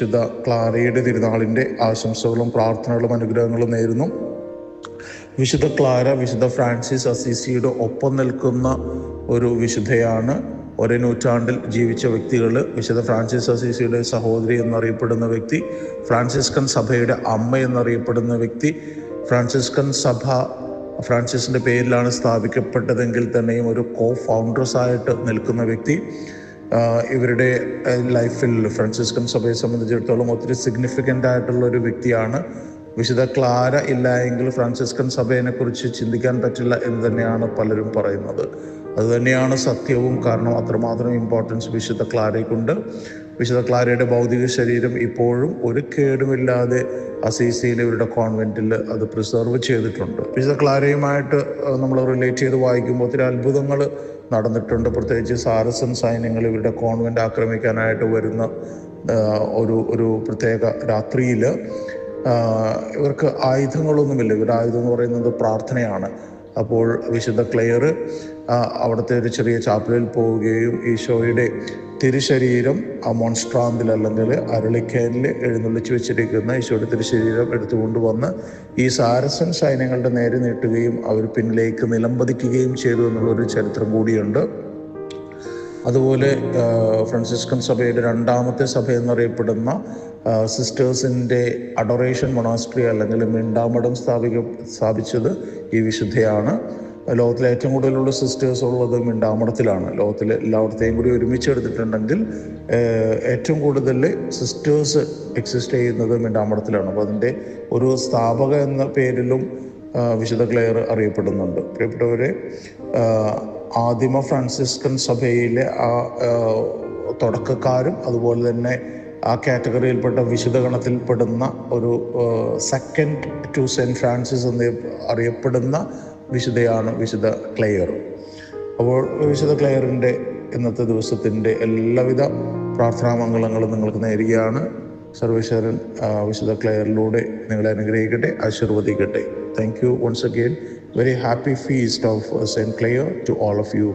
വിശുദ്ധ ക്ലാരയുടെ തിരുനാളിന്റെ ആശംസകളും പ്രാർത്ഥനകളും അനുഗ്രഹങ്ങളും നേരുന്നു. വിശുദ്ധ ക്ലാര വിശുദ്ധ ഫ്രാൻസിസ് അസീസിയുടെ ഒപ്പം നിൽക്കുന്ന ഒരു വിശുദ്ധയാണ്. ഒരേ നൂറ്റാണ്ടിൽ ജീവിച്ച വ്യക്തികൾ വിശുദ്ധ ഫ്രാൻസിസ് അസീസിയുടെ സഹോദരി എന്നറിയപ്പെടുന്ന വ്യക്തി ഫ്രാൻസിസ്കൻ സഭയുടെ അമ്മ എന്നറിയപ്പെടുന്ന വ്യക്തി ഫ്രാൻസിസ്കൻ സഭ ഫ്രാൻസിസിന്റെ പേരിലാണ് സ്ഥാപിക്കപ്പെട്ടതെങ്കിൽ തന്നെയും ഒരു കോ ഫൗണ്ടേഴ്സായിട്ട് നിൽക്കുന്ന വ്യക്തി. ഇവരുടെ ലൈഫിൽ ഫ്രാൻസിസ്കൻ സഭയെ സംബന്ധിച്ചിടത്തോളം ഒത്തിരി സിഗ്നിഫിക്കന്റ് ആയിട്ടുള്ള ഒരു വ്യക്തിയാണ്. വിശുദ്ധ ക്ലാര ഇല്ല എങ്കിൽ ഫ്രാൻസിസ്കൻ സഭയെ കുറിച്ച് ചിന്തിക്കാൻ പറ്റില്ല എന്ന് തന്നെയാണ് പലരും പറയുന്നത്. അതുതന്നെയാണ് സത്യവും കാരണം അത്രമാത്രം ഇമ്പോർട്ടൻസ് വിശുദ്ധ ക്ലാരയ്ക്കുണ്ട്. വിശുദ്ധ ക്ലാരയുടെ ഭൗതിക ശരീരം ഇപ്പോഴും ഒരു കേടുമില്ലാതെ അസീസിയിലെ ഇവരുടെ കോൺവെന്റിൽ അത് പ്രിസർവ് ചെയ്തിട്ടുണ്ട്. വിശുദ്ധ ക്ലാരയുമായിട്ട് നമ്മൾ റിലേറ്റ് ചെയ്ത് വായിക്കുമ്പോൾ ഒത്തിരി അത്ഭുതങ്ങൾ നടന്നിട്ടുണ്ട്. പ്രത്യേകിച്ച് സാരസൻ സൈന്യങ്ങൾ ഇവരുടെ കോൺവെന്റ് ആക്രമിക്കാനായിട്ട് വരുന്ന ഒരു ഒരു പ്രത്യേക രാത്രിയിൽ ഇവർക്ക് ആയുധങ്ങളൊന്നുമില്ല. ഇവരുടെ ആയുധം എന്ന് പറയുന്നത് പ്രാർത്ഥനയാണ്. അപ്പോൾ വിശുദ്ധ ക്ലെയർ അവിടുത്തെ ഒരു ചെറിയ ചാപ്പലിൽ പോവുകയും ഈശോയുടെ തിരുശരീരം ആ മോൺസ്ട്രാന്തിൽ അല്ലെങ്കിൽ അരളിക്കേനിൽ എഴുന്നള്ളിച്ച് വെച്ചിരിക്കുന്ന ഈശോയുടെ തിരുശരീരം എടുത്തുകൊണ്ട് വന്ന് ഈ സാരസൻ സൈന്യങ്ങളുടെ നേരെ നീട്ടുകയും അവർ പിന്നിലേക്ക് നിലംപതിക്കുകയും ചെയ്തു എന്നുള്ളൊരു ചരിത്രം കൂടിയുണ്ട്. അതുപോലെ ഫ്രാൻസിസ്കൻ സഭയുടെ രണ്ടാമത്തെ സഭ എന്നറിയപ്പെടുന്ന സിസ്റ്റേഴ്സിന്റെ അഡൊറേഷൻ മൊണാസ്ട്രി അല്ലെങ്കിൽ മിണ്ടാമഠം സ്ഥാപിക്ക സ്ഥാപിച്ചത് ഈ വിശുദ്ധയാണ്. ലോകത്തിലെ ഏറ്റവും കൂടുതലുള്ള സിസ്റ്റേഴ്സ് ഉള്ളത് മിണ്ടാമഠത്തിലാണ്. ലോകത്തിലെ എല്ലായിടത്തെയും കൂടി ഒരുമിച്ചെടുത്തിട്ടുണ്ടെങ്കിൽ ഏറ്റവും കൂടുതൽ സിസ്റ്റേഴ്സ് എക്സിസ്റ്റ് ചെയ്യുന്നത് മിണ്ടാമഠത്തിലാണ്. അപ്പോൾ അതിന്റെ ഒരു സ്ഥാപക എന്ന പേരിലും വിശുദ്ധ ക്ലെയർ അറിയപ്പെടുന്നുണ്ട്. പ്രിയപ്പെട്ടവരെ ആദിമ ഫ്രാൻസിസ്കൻ സഭയിലെ ആ തുടക്കക്കാരും അതുപോലെ തന്നെ ആ കാറ്റഗറിയിൽപ്പെട്ട വിശുദ്ധ ഗണത്തിൽപ്പെടുന്ന ഒരു സെക്കൻഡ് ടു സെന്റ് ഫ്രാൻസിസ് എന്ന് അറിയപ്പെടുന്ന വിശുദ്ധയാണ് വിശുദ്ധ ക്ലെയർ. അപ്പോൾ വിശുദ്ധ ക്ലെയറിന്റെ ഇന്നത്തെ ദിവസത്തിന്റെ എല്ലാവിധ പ്രാർത്ഥനാ മംഗളങ്ങളും നിങ്ങൾക്ക് നേരുകയാണ്. സർവേശ്വരൻ വിശുദ്ധ ക്ലെയറിലൂടെ നിങ്ങളെ അനുഗ്രഹിക്കട്ടെ ആശീർവദിക്കട്ടെ. Thank you once again very happy feast of saint Claire to all of you